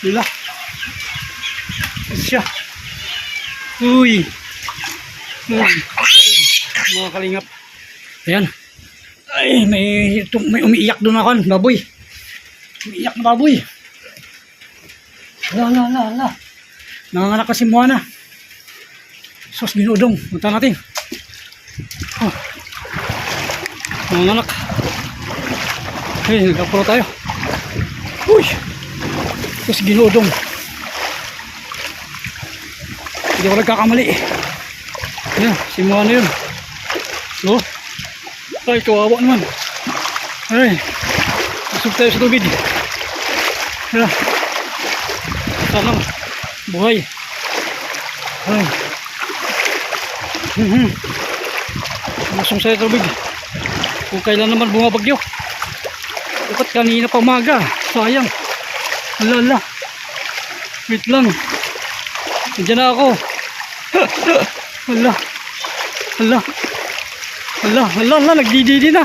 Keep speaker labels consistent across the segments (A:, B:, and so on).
A: Lila. Siya. Uy. Uy. Mga kalingap. Ayan. Ay, may, may umiiyak doon ako. Baboy. Umiiyak na baboy. Ala, ala, ala, ala. Nanganganak na si Moana. Sos, ginudong. Punta natin. Oh. Nanganganak. Ay, nagkapuro tayo. Uy! Sos, ginudong. Hindi ako nagkakamali. Ayan, si Moana yun. Oh. Ay, kawawa naman. Ay, masuk tayo sa tubig. Ayan. Sana buhay. Ay. Mhm. Masong sa tubig. Kung kailan naman bumabagyo. Dapat kanina pa umaga. Sayang. Alala. Wait lang. Nandiyan na ako. Hala. Hala. Hala, hala, hala, nagdididi na.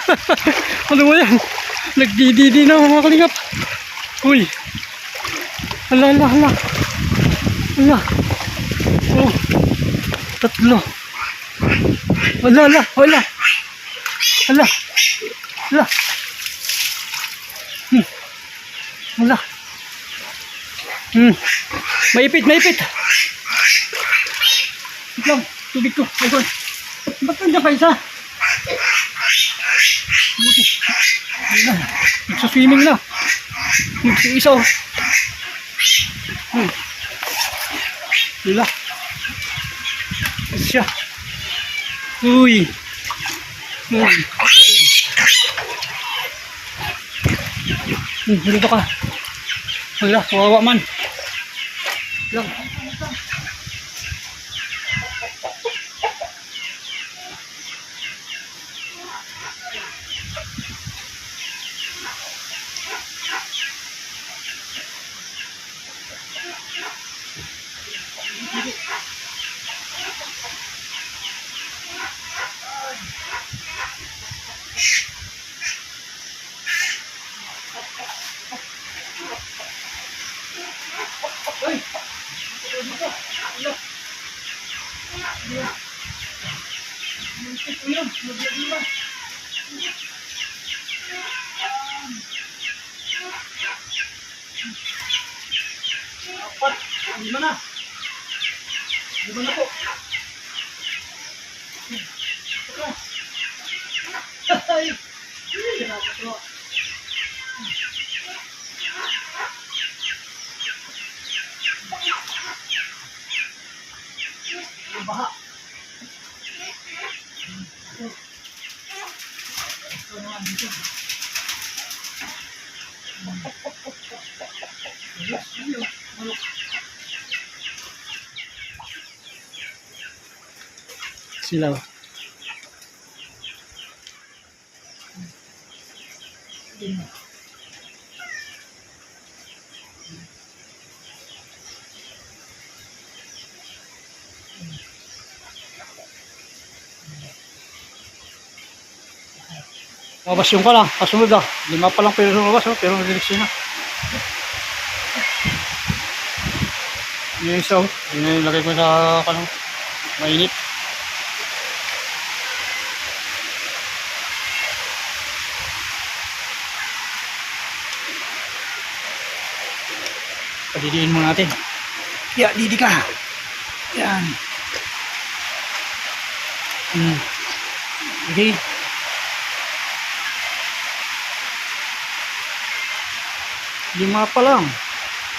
A: ano mo yan? Nagdididi na mga kalingap. Uy. Hala, hala, hala. Hala. Oh. Tatlo. Hala, hala, hala. Hala. Hala. Hmm. Hala. Hmm. Maipit, maipit. Wait lang, tubig ko. God. Ba't nandiyan ka isa? Buti. Wala. Nagsuswimming na. Nagsuisa oh. Hmm. Wala. Siya. Uy. Uy. Hmm, dito ka. Wala, kawawa man. Lang. Apat, lima na. Lima na po. Ay! Po. Ang baha. Ito naman dito. Yes, yun. Malok. Sila. Mabas yung ka lang, kasunod ah. Lima pa lang pero lumabas, oh, pero madilis na. Yun yung isa, oh. Yun yung lagay ko sa kanong mainit. Padidiin mo natin. Ya, didi ka. Yan. Hmm. Okay. Lima pa lang.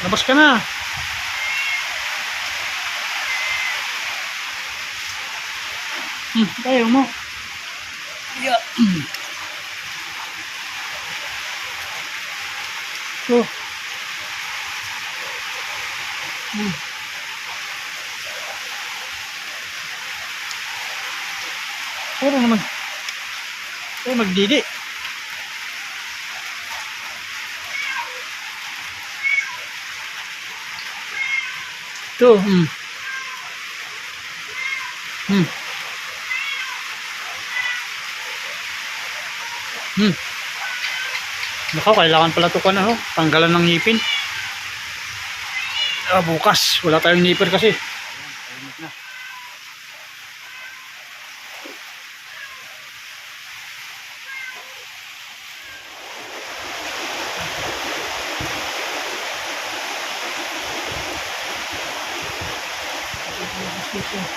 A: Labas ka na. Hmm, tayo mo. Yeah. So. Hmm. Puro naman. Puro magdidi. Ito. Hmm. Hmm. Hmm. Nako, kailangan pala ito ko na, oh. Tanggalan ng ngipin. Ah, bukas. Wala tayong nipper kasi. Thank you.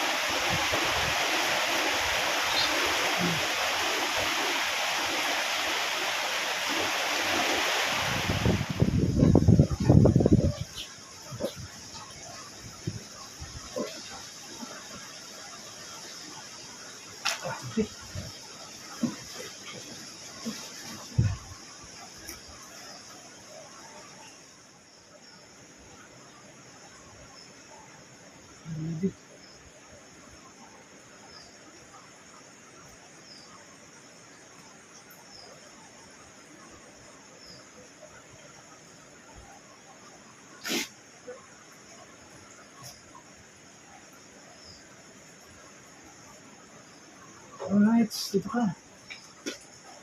B: Alright, dito ka.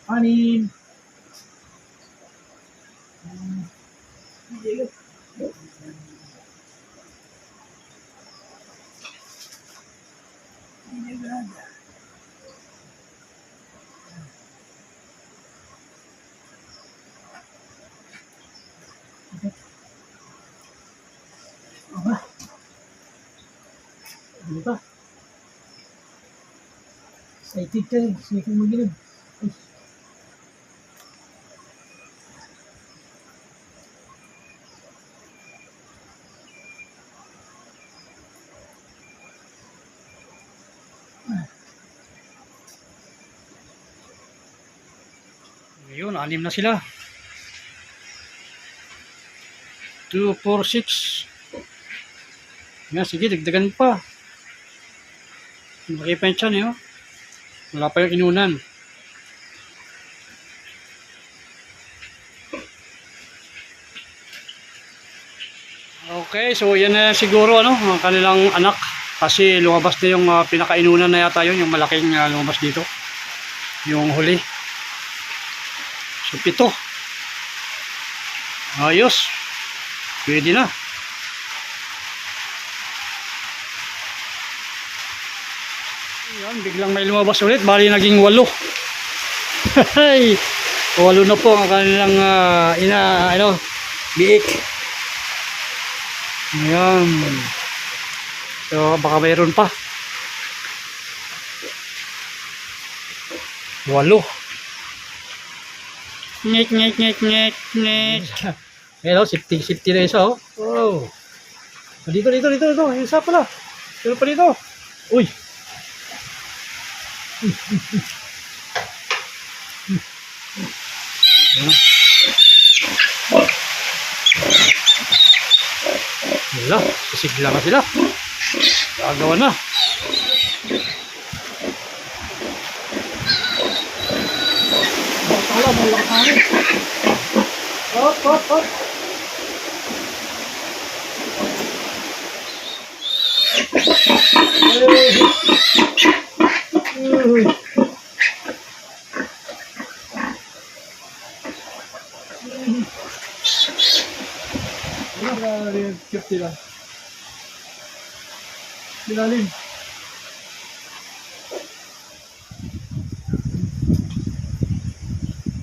B: Anim. Hmm. Hindi ka. Hindi ka. Aba. Ano ba? Excited ka rin. Sige kang mag-inom. Ay.
A: Ayun, anim na sila. 2, 4, 6. Yan, sige, dagdagan pa. Malaki pa yung eh, oh. Wala pa yung inunan. Okay, so yan na siguro ano, ang kanilang anak. Kasi lumabas na yung ah, pinakainunan na yata yun, yung malaking ah, lumabas dito. Yung huli. So, pito. Ayos. Pwede na. Yan, biglang may lumabas ulit. Bali naging walo. Walo na po ang kanilang ah, ina, ano, biik. Ayan. So, baka mayroon pa. Walo. Ngek, ngek, ngek, ngek, ngek. Ayan o, safety, safety na isa o. Wow. Dito, dito, dito, dito. Isa pala. Pero pa dito. Uy. Wala, sisigla na sila. Gagawa na.
B: Bakala, malakas namin. Hop, hop, hop. Uy. Nila. Silalim.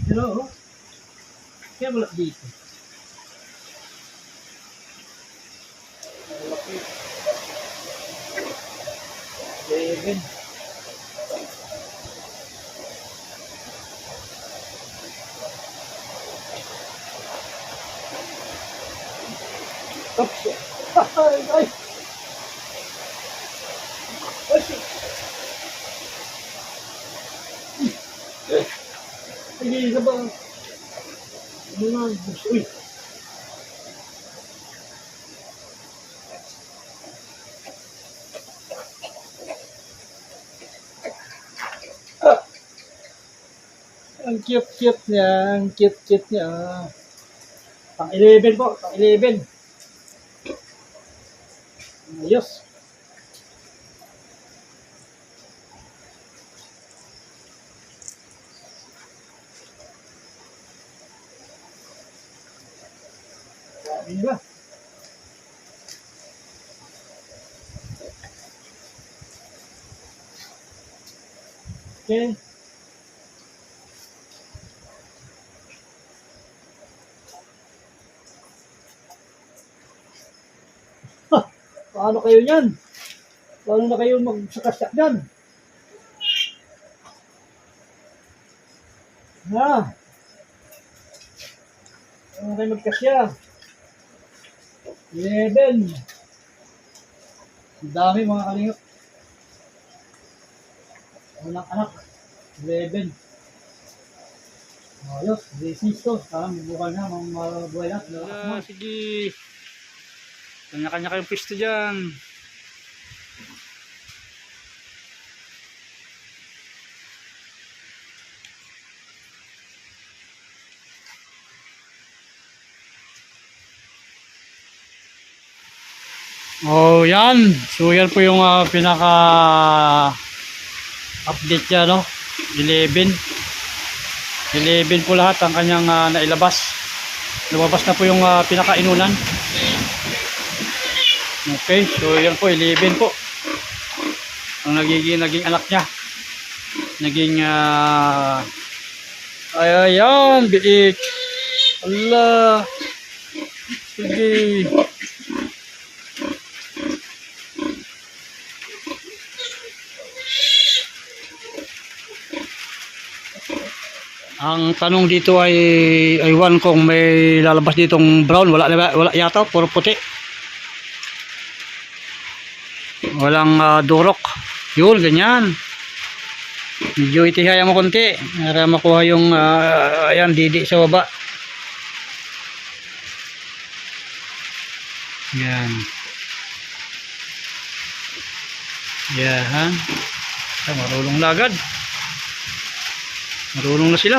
B: Hello? Kaya wala dito. Seven. Ay. Sige, isa ba? Ano na? Uy. Ang cute-cute niya. Ang cute-cute niya. Pang 11 po. Pang 11. Ayos. Diba? Okay. Paano kayo niyan? Paano na kayo magsakasyak dyan? Ha? Paano kayo magkasya? Eleven. Ang dami mga kalingap. Unang anak. Eleven. Ayos, disease to. Saan bukan na, mga mabuhay na.
A: Ah, sige. Kanya-kanya kayong pisto dyan. Oh, yan. So, yan po yung ah, pinaka update niya, no? 11. 11 po lahat ang kanyang ah, nailabas. Lumabas na po yung ah, pinakainunan. Okay, so yan po, 11 po. Ang nagiging, naging anak niya. Naging, ah, ay, ayan, biik. Allah. Sige. Ang tanong dito ay aywan kung may lalabas ditong brown, wala? Wala yata, puro puti. Walang ah, durok. Yun, ganyan. Medyo itihaya mo konti para makuha yung ah, ayan, didi sa baba. Yan. Yan. Ah, marulong lagad. Marunong na sila.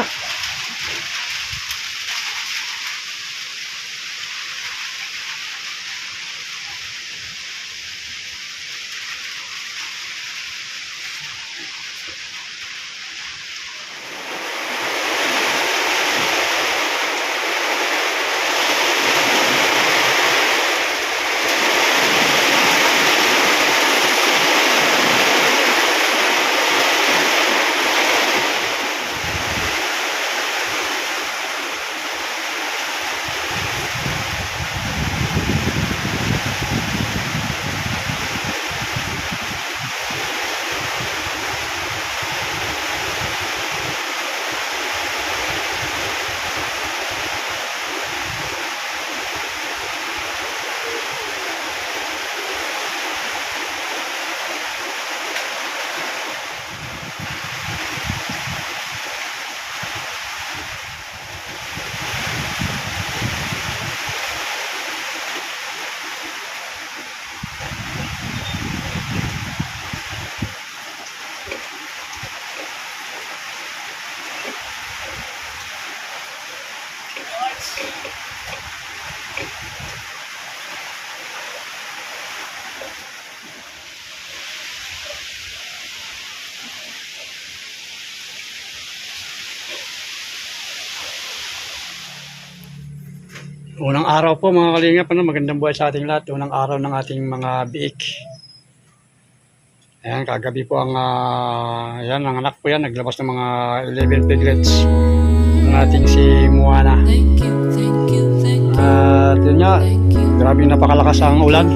A: Unang araw po mga kalingap, ano, magandang buhay sa ating lahat. Unang araw ng ating mga biik. Ayan, kagabi po ang, ah, ayan, ang anak po yan, naglabas ng mga 11 piglets ng ating si Moana. At yun nga, grabe napakalakas ang ulan.